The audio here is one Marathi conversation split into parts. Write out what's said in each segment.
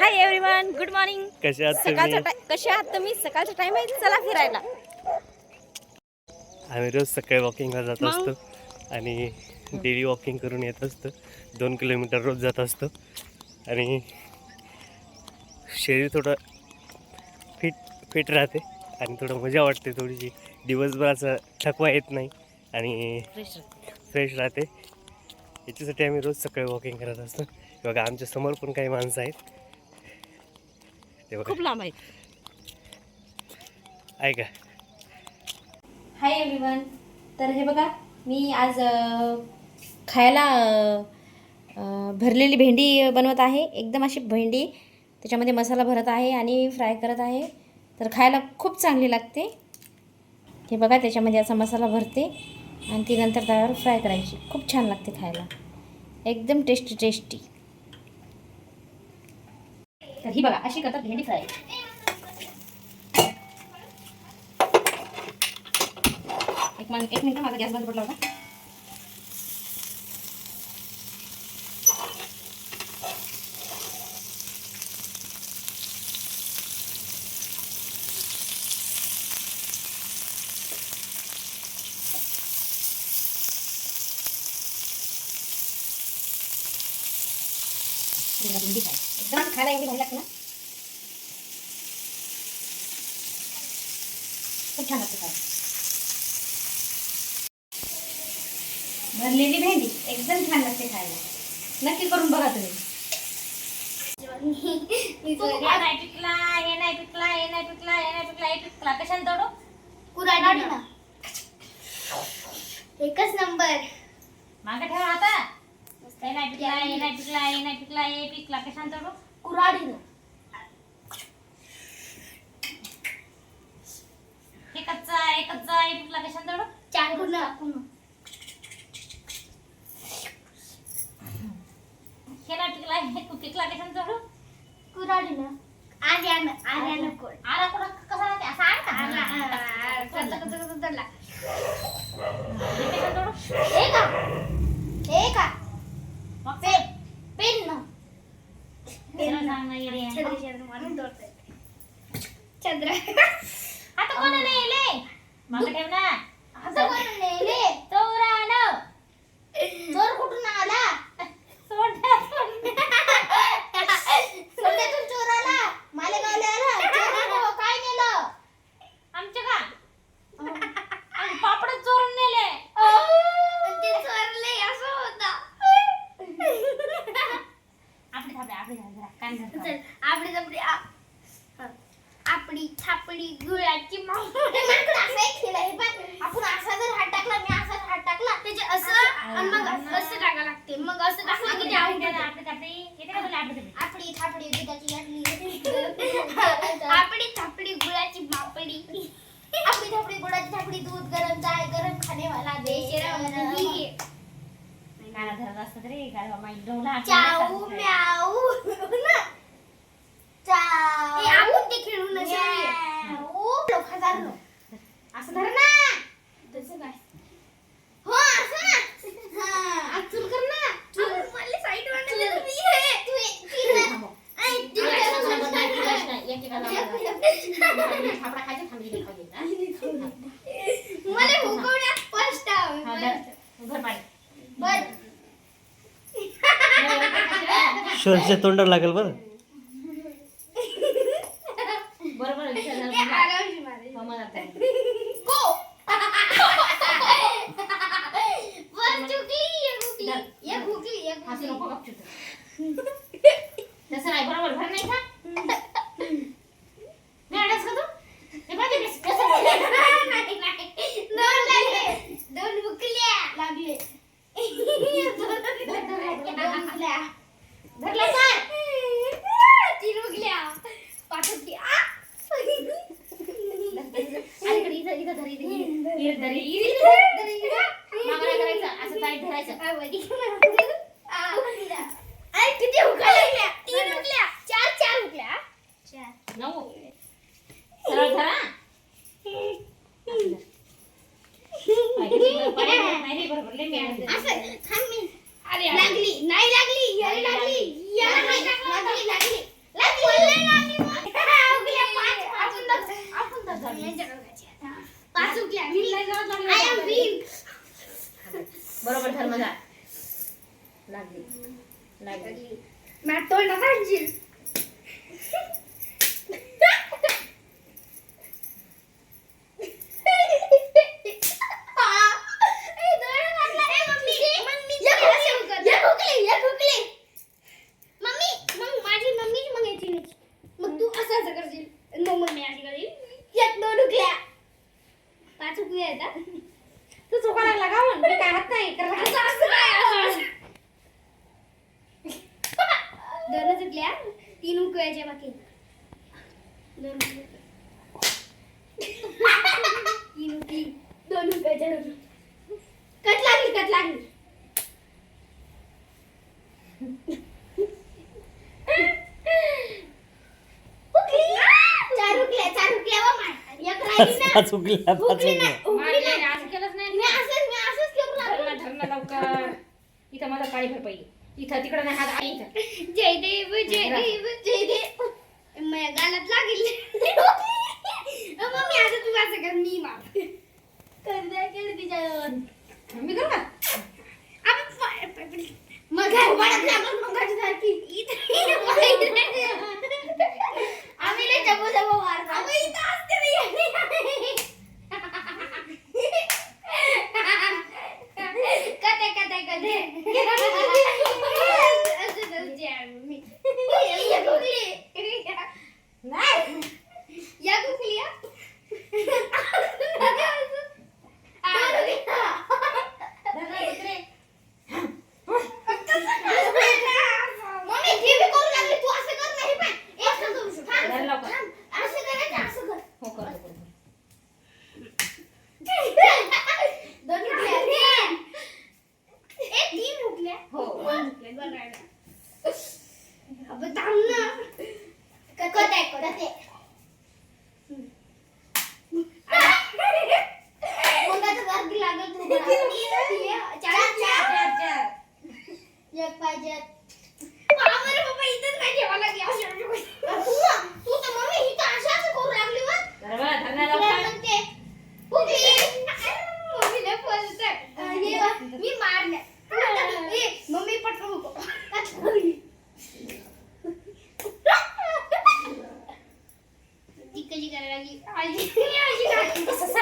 हाय एव्हरीवन गुड मॉर्निंग कशा आहात सकाळचा तुम्ही टाइम कसे आहात तुम्ही? सकाळचा टाइम आहे चला फिरायला. आम्ही रोज सकाळी वॉकिंगला जात मग? असतो. आणि डेली वॉकिंग करून येत असतो. दोन किलोमीटर रोज जात असतो. आणि शरीर थोडं फिट फिट राहते. आणि थोडं मजा वाटते थोडीशी. दिवसभराचा थकवा येत नाही. आणि फ्रेश राहते. याच्यासाठी आम्ही रोज सकाळी वॉकिंग करत असतो. बघा आमच्यासमोर पण काही माणसं आहेत. खूप लांब आहे. ऐका. हाय एव्हरीवन तर हे बघा मी आज खायला भरलेली भेंडी बनवत आहे. एकदम अशी भेंडी त्याच्यामध्ये मसाला भरत आहे आणि फ्राय करत आहे. तर खायला खूप चांगली लागते. हे बघा त्याच्यामध्ये असा मसाला भरते आणि ती नंतर तव्यावर फ्राय करायची. खूप छान लागते खायला. एकदम टेस्टी टेस्टी तर ही बघा अशी करतात भेंडी फ्राय. एक मन एक मिनिट माझा गॅस बंद पडला होता हे बघा, भेंडी फ्राय खायला एवढी भारी लागते ना? खूप छान लागते खायला. भरलेली भेंडी एकदम छान लागते खायला. नक्की करून बघा तुम्ही. हे नाही पिकला हे नाही पिकला हे नाही पिकला हे नाही पिकला हे पिकला. कशाने तोडू? ना. एकच नंबर. मागे ठेवा आता. हे नाही पिकला हे नाही पिकला हे नाही पिकला हे पिकला. कशाने तोडू? कुऱ्हाडी ना हे कच्चा हे कच्चा हे पिकला कशाने तोडू चाकू ना हे नाही पिकला हे पिकला कशाने तोडू कुऱ्हाडी ना आर्या ना आर्या ना कोण? आला कुठं? कसा राहते असा आहे का? आला, आ, चढला, चढला, चढला, चढला. हे कशाने तोडू हे का हे का मग पेन पेन ना सरळ सांग ना येडे. छत्र छत्र मारून तोडतोय चंद्र आता कोण नेले मागे ठेव ना. असं कोण नेले. चौऱ्याण्णव चोर कुठून आला? सोडा सोडा. सोन्यातून चोर आला. मालेगावला आला. चोरानं काय नेलं? आमच्या का आम्ही पापड चोरून नेले. पण ते चोरले असं होता. आपली थांबे आपली थांबे जरा कान धर चल, आपडी जपडी आ- हा. आपडी थापडी गुळाची आपण असा जर हात टाकला मी असा हात टाकला त्याचे असं आणि मग असं टाका लागते. मग असं टाकलं की ते थापडी थापडी. आपडी थापडी दुधाची आपडी थापडी गुळाची मापडी. आपली थापडी गुळाची थापडी दूध गरम चाय गरम खानेवाला बेशरम चाऊ म्याऊ. खेळू हजार नो असं धर ना. तसं काय? हो असं ना. हा चूल कर ना. चूल. मला साईड मी हे. मला हुकवण्यात स्पष्ट शोरच्या तोंडावर लागेल बरं. लागली. लागली. मॅट तोंड आणशील तू चुका लागला का म्हणून काय हात नाही दोन चुकल्या तीन उकळायचे बाकी दोन तीन उकळी. दोन उकळायच्या कट लागली कट लागली. चार उकल्या चार उकल्या वा हो, एक राहिली ना. पाच उकल्या पाच उकल्या इथं तिकडं नाही हात जयदेव जयदेव 啊，一个两个，一个，一个十。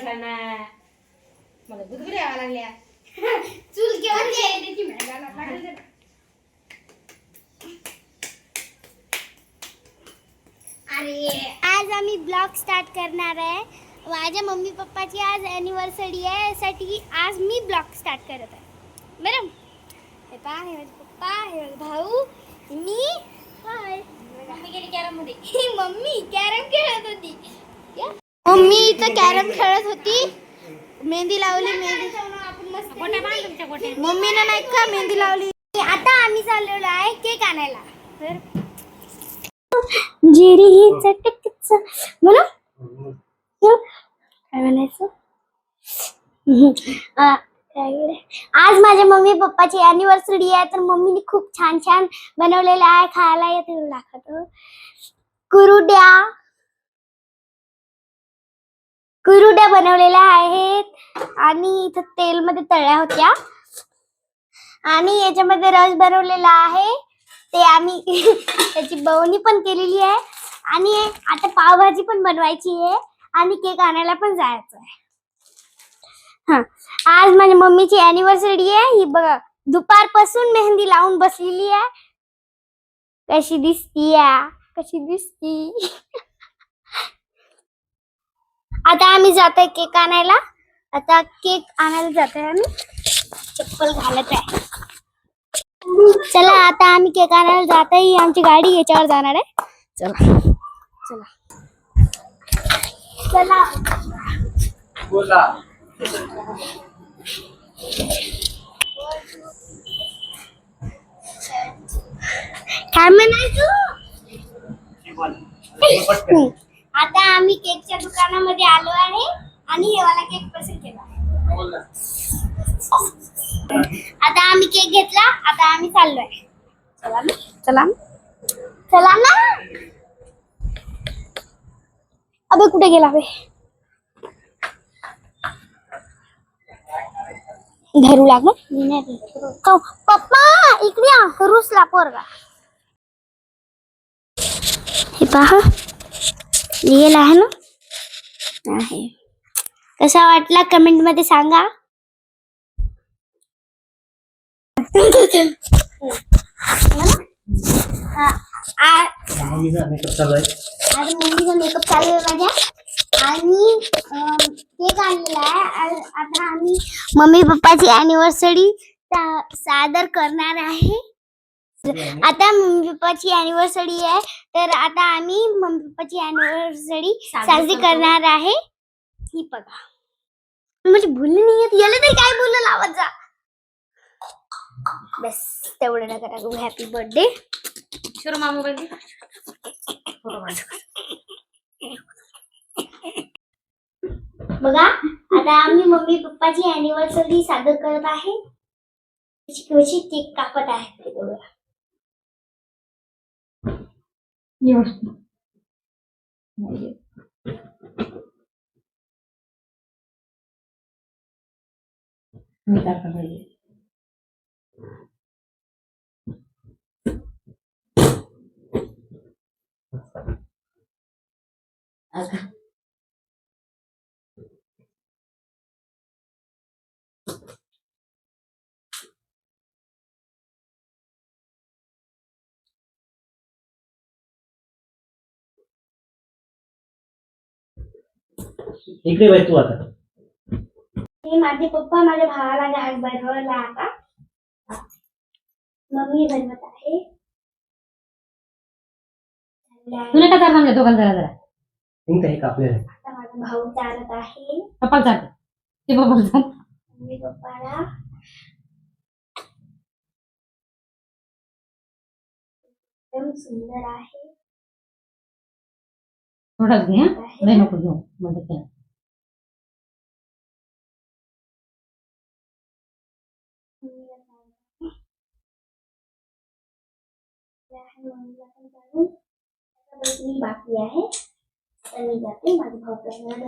आज आम्ही ब्लॉग स्टार्ट करणार आहे. माझ्या मम्मी पप्पाची आज ॲनिव्हर्सरी आहे यासाठी आज मी ब्लॉग स्टार्ट करत आहे. बरं? हे पा हे माझे पप्पा हे माझे भाऊ. मी. हाय मम्मी गेली कॅरममध्ये. मम्मी कॅरम खेळत होती. मी इथं कॅरम खेळत होती. मेहंदी लावली मेहंदी. मम्मीनं नाही का मेहंदी लावली? आता आम्ही चाललेलो आहे केक आणायला. तर जेरी ही काय म्हणायचं? आज माझ्या मम्मी पप्पाची अॅनिव्हर्सरी आहे तर मम्मीने खूप छान छान बनवलेलं आहे खायला येते दाखवतो. कुरुड्या. कुरुड्या बनवलेल्या आहेत. आणि इथं तेलमध्ये तळ्या होत्या. आणि याच्यामध्ये रस बनवलेला आहे. ते आम्ही त्याची बवणी पण केलेली आहे. आणि आता पावभाजी पण बनवायची आहे. आणि केक आणायला पण जायचं आहे. हा. आज माझ्या मम्मीची अॅनिव्हर्सरी आहे. ही बघा दुपारपासून मेहंदी लावून बसलेली आहे. कशी दिसती या कशी दिसती? आता आम्ही जातोय केक आणायला. आता केक आणायला जातोय आम्ही. चप्पल घालत आहे. चला आता आम्ही केक आणायला जात आहे आमची गाडी याच्यावर जाणार आहे. चला. चला. चला. काय म्हणायचं? आता आम्ही केकच्या दुकानामध्ये आलो आहे आणि हे वाला केक पसंत केला. आता आम्ही केक घेतला आता आम्ही चाललोय. चला ना. चला ना. चला ना. अबे कुठे गेला बे? धरू लागलो मी नाही पप्पा इकडे रुसला पोरगा. हे पहा. रिअल आहे ना? आहे. कसा वाटला कमेंटमध्ये सांगा मम्मीचा मेकअप चालू आहे माझ्या. आणि केक आणलेला आहे. आता आम्ही मम्मी पप्पाची अॅनिव्हर्सरी सादर करणार आहे. आता मम्मी पप्पाची अॅनिव्हर्सरी आहे. तर आता आम्ही मम्मी पप्पाची अॅनिव्हर्सरी साजरी करणार आहे. ही बघा. म्हणजे बोलले नाही येत याला तरी काय बोललं लावत जा. बस तेवढं नका टाकू. हॅपी बर्थडे शिरो मा मोबाईल बघा आता आम्ही मम्मी पप्पाची अॅनिव्हर्सरी सादर करत आहे. कशी कशी केक कापत आहे. Не во. Не так оно есть. Ага. इकडे बाई तू आता. हे माझे पप्पा माझ्या भावाला घास बनवला आता. मम्मी बनवत आहे. तुला काय चालणार म्हणजे दोघांना जरा जरा. निघता हे कापलेलं आहे. आता माझा भाऊ चालत आहे. पप्पाला चालतं ते पप्पाला चालतं मम्मी पप्पाला. एकदम सुंदर आहे. थोडाच घे हं? लय नको घेऊ मदत करा बाकी आहे तर मी जाते माझे भाऊ करणार